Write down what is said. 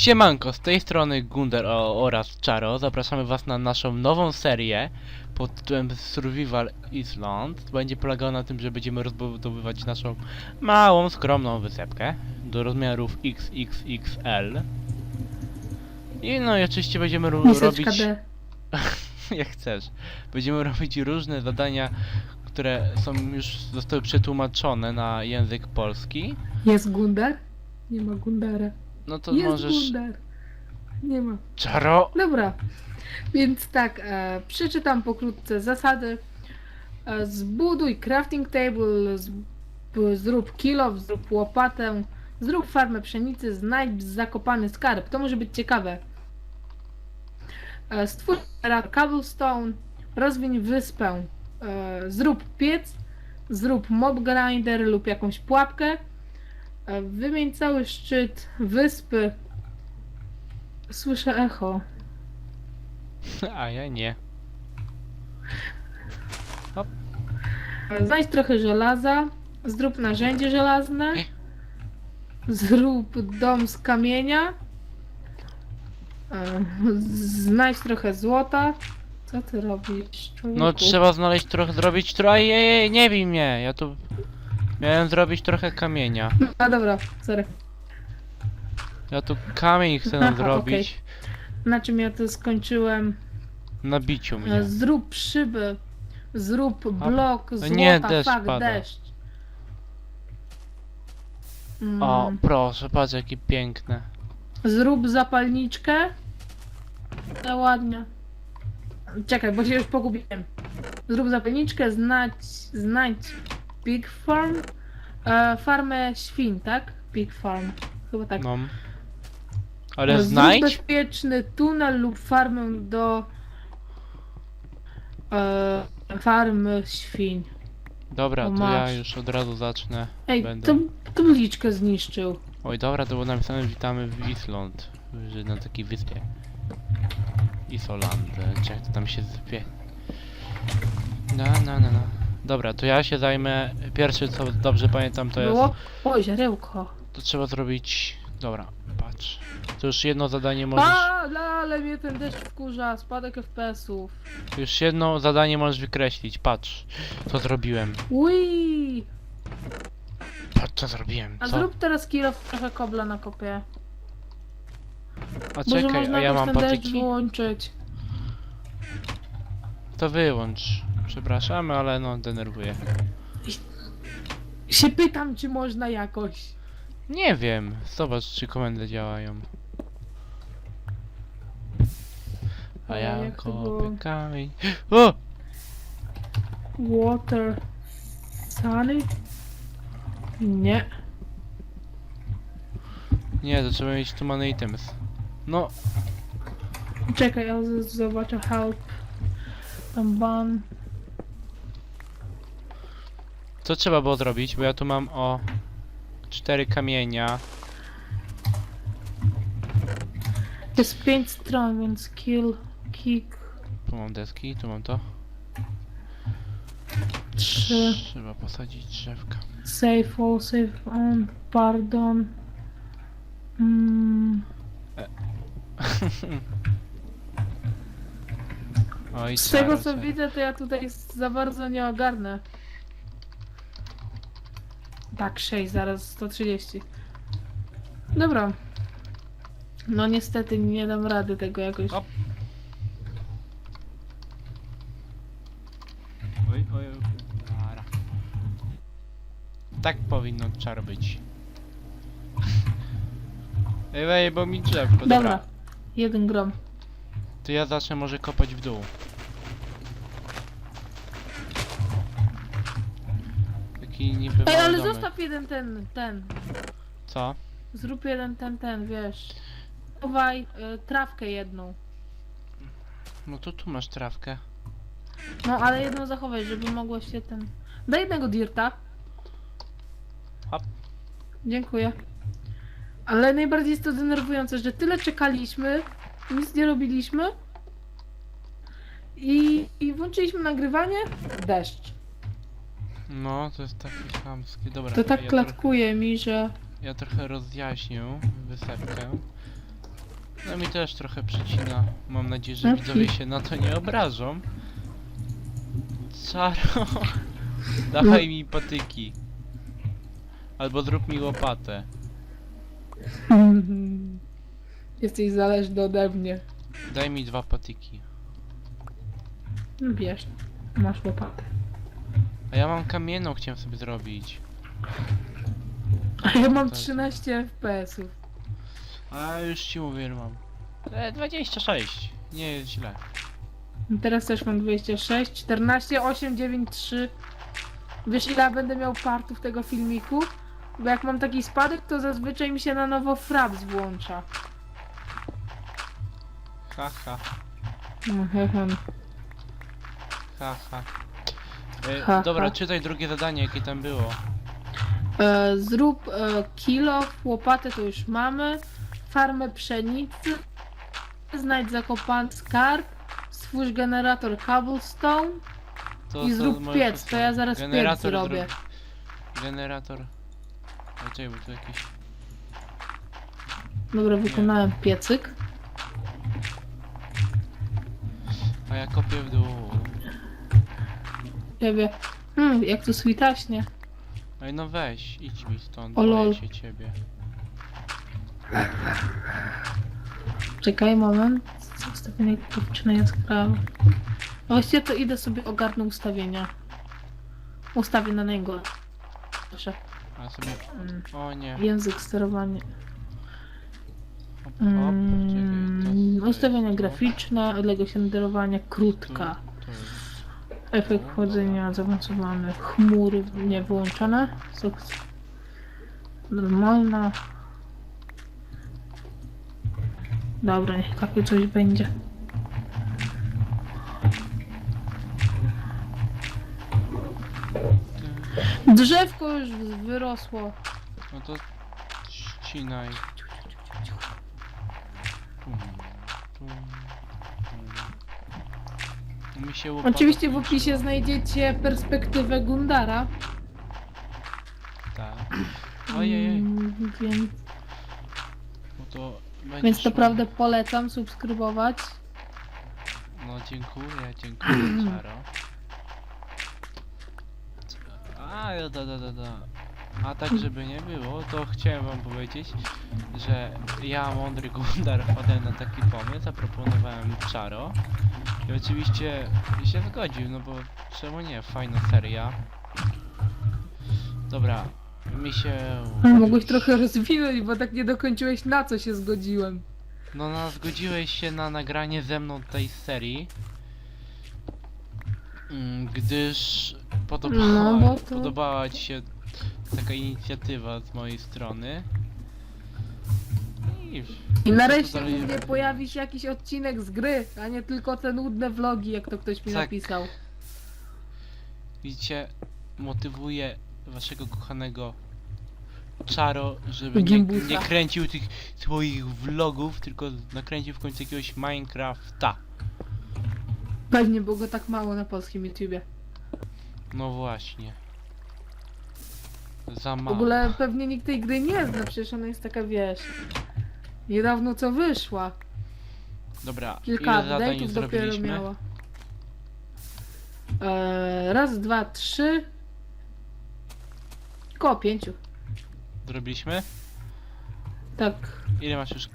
Siemanko, z tej strony Gunder oraz Czaro. Zapraszamy was na naszą nową serię pod tytułem Survival Island. Będzie polegała na tym, że będziemy rozbudowywać naszą małą, skromną wysepkę do rozmiarów XXXL. I no i oczywiście będziemy robić jak chcesz. Będziemy robić różne zadania, które są już zostały przetłumaczone na język polski. Jest Gundar? Nie ma Gundara. No to Jest możesz. Nie ma. Czaro! Dobra. Więc tak, e, przeczytam pokrótce zasady. E, zbuduj crafting table, z, b- zrób kilo, zrób łopatę, zrób farmę pszenicy, znajdź zakopany skarb. To może być ciekawe. E, stwórz generator cobblestone, rozwiń wyspę, e, zrób piec, zrób mob grinder lub jakąś pułapkę, wymień cały szczyt wyspy. Słyszę echo. A ja nie. Znajdź trochę żelaza, zrób narzędzie żelazne, zrób dom z kamienia, e, znajdź trochę złota. Co ty robisz? No człowieku? trzeba znaleźć trochę, zrobić trochę. Ej, ej, nie bij mnie, ja tu miałem zrobić trochę kamienia. A dobra, sorry. Ja tu kamień chcę Aha, zrobić Na czym ja to skończyłem? na biciu E, mnie. Zrób szyby, zrób blok złota, nie, deszcz fuck, pada. deszcz. Mm, O, proszę, patrz jakie piękne. Zrób zapalniczkę. No ładnie. Czekaj, bo się już pogubiłem. Zrób zapalniczkę, znajdź, znajdź Pig Farm. E, farmę świń, tak? Pig Farm. Chyba tak. No. Ale Zrób znajdź? bezpieczny tunel lub farmę do e, farmy świń. Dobra, o, to ja masz. już od razu zacznę. Ej, Będę. to tabliczkę zniszczył. Oj, dobra, to było napisane witamy w Island, że na takiej wyspie. Isoland, czy jak to tam się zwie. No, no, no, no. Dobra, to ja się zajmę. Pierwsze co dobrze pamiętam to jest. Było? O, źrełko. To trzeba zrobić. Dobra, patrz. To już jedno zadanie możesz. A, ale mnie ten deszcz wkurza, spadek FPS-ów. Już jedno zadanie możesz wykreślić. Patrz, co zrobiłem. Ui! Patrz, co zrobiłem. A Co? zrób teraz kilo trochę kobla na kopie. A Może czekaj, można a ja jakoś mam ten deszcz patyki. wyłączyć. To wyłącz. Przepraszamy, ale no denerwuję. Się pytam, czy można jakoś. Nie wiem. Zobacz, czy komendy działają. A ja jak to kopię było? kamień. O! Water. Sunny? Nie. Nie, to trzeba mieć tu money items. No, Czekaj, ja z- zobaczę help. Tam ban. Co trzeba było zrobić? Bo ja tu mam o cztery kamienia. Jest 5 stron, więc kill, kick, Tu mam deski, tu mam to. 3. Trzeba posadzić drzewka. Save all, save on, pardon. Mm, Oj, z tego co widzę, to ja tutaj za bardzo nie ogarnę. Tak, 6, zaraz 130. Dobra. No niestety nie dam rady tego jakoś. Hop. Oj, oj, oj. Tak powinno czar być. Ej, ej, bo mi drzewko, dobra. Dobra. Jeden grom. To ja zacznę może kopać w dół. Taki niby Ej, mały ale domek. zostaw jeden ten, ten. Co? Zrób jeden ten, ten, wiesz. Chowaj y, trawkę jedną. No to tu masz trawkę. No, ale jedną zachowaj, żeby mogło się ten... Daj jednego dirta. Hop. Dziękuję. Ale najbardziej jest to denerwujące, że tyle czekaliśmy, nic nie robiliśmy i, i włączyliśmy nagrywanie, deszcz. No, to jest takie chamskie. Dobra, To tak ja, klatkuje mi, że... ja trochę rozjaśnię wysepkę. No mi też trochę przycina. Mam nadzieję, że Okej. widzowie się na to nie obrażą. Czaro. Dawaj mi patyki. Albo zrób mi łopatę. Jesteś zależny ode mnie. Daj mi dwa patyki. No Bierz, masz łopatę. A ja mam kamienną, chciałem sobie zrobić. A ja mam Tak. 13 FPS-ów. A już ci mówię, że mam. E, 26. Nie jest źle. Teraz też mam 26, 14, 8, 9, 3. Wiesz ile ja będę miał partów tego filmiku? Bo jak mam taki spadek, to zazwyczaj mi się na nowo fraps włącza. Haha, Mhm. haha. E, Ha, dobra, ha. czytaj drugie zadanie, jakie tam było. E, zrób e, kilo, łopatę to już mamy. Farmę pszenicy. Znajdź zakopany skarb. Stwórz generator cobblestone. To, I zrób piec, to ja zaraz piec zrobię. zrób- Generator. A czekaj, bo tu jakiś... Dobra, wykonałem piecyk. A ja kopię w dół. Ciebie. Hmm, jak tu switaśnie. Ej no weź, idź mi stąd, O boję lol. się ciebie. Czekaj moment. Ustawienie kurczne jaskrawe. A właściwie to idę sobie ogarnę ustawienia. Ustawię na niego. Proszę. A sobie... Mm, O nie. Język sterowania. Hop, hop. Mm, to ustawienia jest graficzne, odległość renderowania, krótka. Efekt chłodzenia zaawansowany. Chmury nie wyłączone. Normalna. Dobra, niech takie coś będzie. Drzewko już wyrosło. No to ścinaj. Mi się łopata Oczywiście w opisie znajdziecie perspektywę Gundara. Tak. Ojej, Mm, Więc, no to więc miał- naprawdę polecam subskrybować. No dziękuję, dziękuję, Czaro. A, da, da, da, da. A tak, żeby nie było, to chciałem wam powiedzieć, że ja, mądry Gundar, wpadłem na taki pomysł, zaproponowałem Czaro. I oczywiście się zgodził, no bo czemu nie, fajna seria. Dobra, mi się... Ale mogłeś trochę rozwinąć, bo tak nie dokończyłeś na co się zgodziłem. No, no, zgodziłeś się na nagranie ze mną tej serii. mm, Gdyż podobała, No, to- podobała ci się taka inicjatywa z mojej strony. I, I nareszcie u mnie pojawi się jakiś odcinek z gry, a nie tylko te nudne vlogi, jak to ktoś mi Tak. napisał. widzicie, motywuję waszego kochanego Czaro, żeby nie, Gimbusa. nie kręcił tych swoich vlogów, tylko nakręcił w końcu jakiegoś Minecrafta. Pewnie było go tak mało na polskim YouTubie. No właśnie. Za W mało. ogóle pewnie nikt tej gry nie zna, przecież ona jest taka, wiesz... Niedawno co wyszła. Dobra, Kilka ile zadań update'ów dopiero zrobiliśmy? miała. Eee, raz, dwa, trzy. Koło pięciu. Zrobiliśmy? Tak. Ile masz już